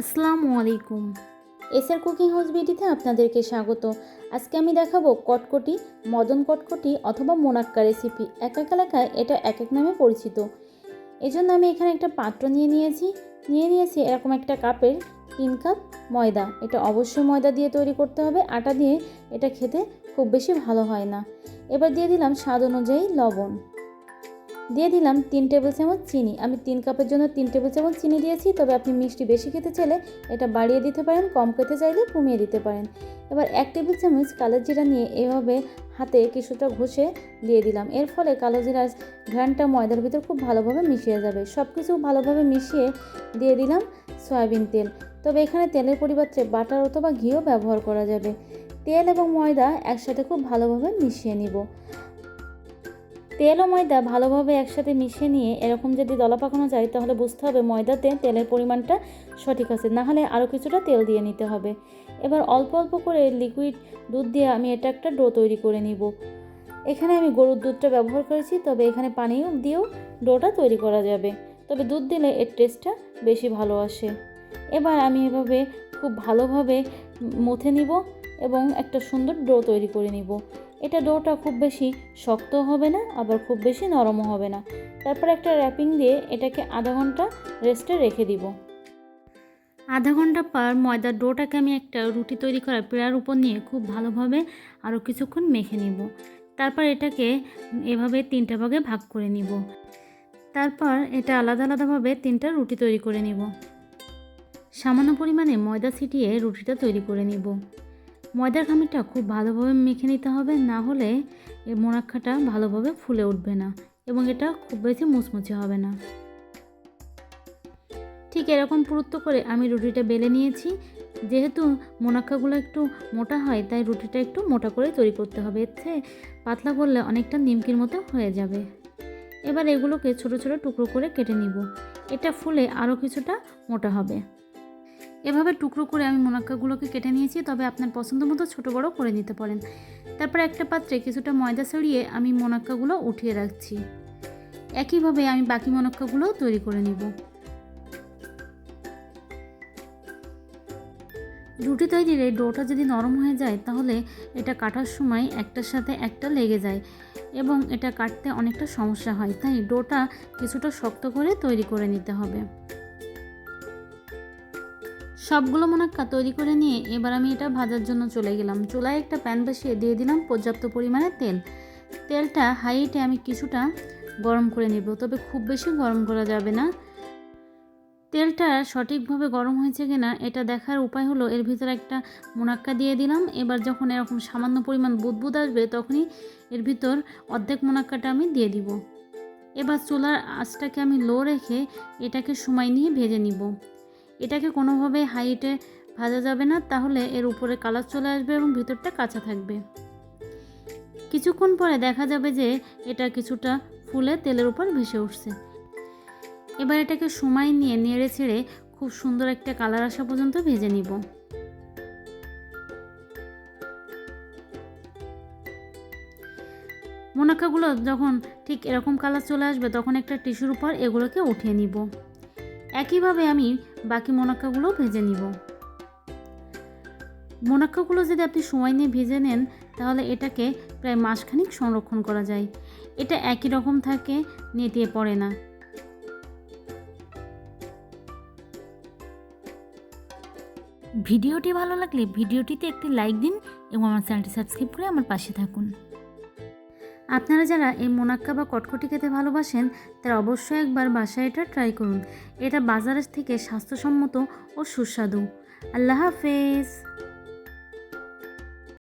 আসসালামু আলাইকুম। SR cooking house বিডিতে আপনাদেরকে স্বাগত। আজকে আমি দেখাবো কটকটি, মদন কটকটি অথবা মোনাক্কা রেসিপি এক এক এলাকায় এটা এক এক নামে পরিচিত। এজন্য আমি এখানে একটা পাত্র নিয়ে নিয়েছি। নিয়ে নিয়েছি এরকম একটা কাপের তিন কাপ ময়দা। এটা অবশ্যই ময়দা দিয়ে তৈরি করতে হবে। আটা দিয়ে এটা খেতে খুব বেশি ভালো হয় না। এবার দিয়ে দিলাম স্বাদ অনুযায়ী লবণ। দিয়ে দিলাম তিন টেবিল চামচ চিনি। আমি তিন কাপের জন্য তিন টেবিল চামচ চিনি দিয়েছি, তবে আপনি মিষ্টি বেশি খেতে চাইলে এটা বাড়িয়ে দিতে পারেন, কম খেতে চাইলে কমিয়ে দিতে পারেন। এবার এক টেবিল চামচ কালো জিরা নিয়ে এভাবে হাতে কিছুটা ঘষে দিয়ে দিলাম। এর ফলে কালো জিরার ঘ্রানটা ময়দার ভিতর খুব ভালোভাবে মিশিয়ে যাবে। সব কিছু ভালোভাবে মিশিয়ে দিয়ে দিলাম সয়াবিন তেল। তবে এখানে তেলের পরিবর্তে বাটার অথবা ঘিও ব্যবহার করা যাবে। তেল এবং ময়দা একসাথে খুব ভালোভাবে মিশিয়ে নিব। তেল ও ময়দা ভালোভাবে একসাথে মিশিয়ে নিয়ে এরকম যদি দলা পাকানো যায়, তাহলে বুঝতে হবে ময়দাতে তেলের পরিমাণটা সঠিক আছে। না হলে আরও কিছুটা তেল দিয়ে নিতে হবে। এবার অল্প অল্প করে লিকুইড দুধ দিয়ে আমি এটা একটা ডো তৈরি করে নিব। এখানে আমি গরুর দুধটা ব্যবহার করেছি, তবে এখানে পানি দিয়েও ডোটা তৈরি করা যাবে। তবে দুধ দিলে এর টেস্টটা বেশি ভালো আসে। এবার আমি এভাবে খুব ভালোভাবে মথে নিব এবং একটা সুন্দর ডো তৈরি করে নিব। এটা ডোটা খুব বেশি শক্ত হবে না, আবার খুব বেশি নরমও হবে না। তারপর একটা র্যাপিং দিয়ে এটাকে আধা ঘণ্টা রেস্টে রেখে দিব। আধা ঘণ্টা পর ময়দার ডোটাকে আমি একটা রুটি তৈরি করার পেড়ার উপর নিয়ে খুব ভালোভাবে আরও কিছুক্ষণ মেখে নিব। তারপর এটাকে এভাবে তিনটা ভাগে ভাগ করে নিব। তারপর এটা আলাদা আলাদাভাবে তিনটা রুটি তৈরি করে নিব। সামান্য পরিমাণে ময়দা ছিটিয়ে রুটিটা তৈরি করে নিব। ময়দার খামিরটা খুব ভালোভাবে মেখে নিতে হবে, না হলে এই মোনাক্ষাটা ভালোভাবে ফুলে উঠবে না এবং এটা খুব বেশি মুচমুচে হবে না। ঠিক এরকম পুরুত্ব করে আমি রুটিটা বেলে নিয়েছি। যেহেতু মোনাক্কাগুলো একটু মোটা হয়, তাই রুটিটা একটু মোটা করে তৈরি করতে হবে। এর এতে পাতলা করলে অনেকটা নিমকির মতো হয়ে যাবে। এবার এগুলোকে ছোট ছোট টুকরো করে কেটে নিব। এটা ফুলে আরও কিছুটা মোটা হবে। এভাবে টুকরো করে আমি মোনাক্কাগুলোকে কেটে নিয়েছি, তবে আপনার পছন্দ মতো ছোটো বড়ো করে নিতে পারেন। তারপর একটা পাত্রে কিছুটা ময়দা ছড়িয়ে আমি মোনাক্কাগুলো উঠিয়ে রাখছি। একইভাবে আমি বাকি মোনাক্কাগুলো তৈরি করে নিব। রুটি তৈরির এই ডোটা যদি নরম হয়ে যায়, তাহলে এটা কাটার সময় একটার সাথে একটা লেগে যায় এবং এটা কাটতে অনেকটা সমস্যা হয়। তাই ডোটা কিছুটা শক্ত করে তৈরি করে নিতে হবে। সবগুলো মোনাক্কা তৈরি করে নিয়ে এবার আমি এটা ভাজার জন্য চলে গেলাম। চুলায় একটা প্যান বসিয়ে দিয়ে দিলাম পর্যাপ্ত পরিমাণে তেল। তেলটা হাইটে আমি কিছুটা গরম করে নেব, তবে খুব বেশি গরম করা যাবে না। তেলটা সঠিকভাবে গরম হয়েছে কিনা এটা দেখার উপায় হলো এর ভিতরে একটা মোনাক্কা দিয়ে দিলাম। এবার যখন এরকম সামান্য পরিমাণ বুদবুদ আসবে তখনই এর ভিতর অর্ধেক মোনাক্কাটা আমি দিয়ে দিব। এবার চুলার আঁচটাকে আমি লো রেখে এটাকে সময় নিয়ে ভেজে নিব। এটাকে কোনোভাবে হাইটে ভাজা যাবে না, তাহলে এর উপরে কালার চলে আসবে এবং ভিতরটা কাঁচা থাকবে। কিছুক্ষণ পরে দেখা যাবে যে এটা কিছুটা ফুলে তেলের উপর ভেসে উঠছে। এবার এটাকে সময় নিয়ে নেড়ে ছেড়ে খুব সুন্দর একটা কালার আসা পর্যন্ত ভেজে নিব। মোনাকাগুলো যখন ঠিক এরকম কালার চলে আসবে, তখন একটা টিস্যুর উপর এগুলোকে উঠিয়ে নিব। একইভাবে আমি বাকি মোনাক্কাগুলো ভেজে নিব। মোনাক্কাগুলো যদি আপনি সময় নিয়ে ভেজে নেন, তাহলে এটাকে প্রায় মাসখানিক সংরক্ষণ করা যায়। এটা একই রকম থাকে, নেতিয়ে পড়ে না। ভিডিওটি ভালো লাগলে ভিডিওটিতে একটি লাইক দিন এবং আমার চ্যানেলটি সাবস্ক্রাইব করে আমার পাশে থাকুন। আপনারা যারা এই মোনাক্কা বা কটকটি খেতে ভালোবাসেন, তারা অবশ্যই একবার বাসায় এটা ট্রাই করুন। এটা বাজারের থেকে স্বাস্থ্যসম্মত ও সুস্বাদু। আল্লাহ হাফেজ।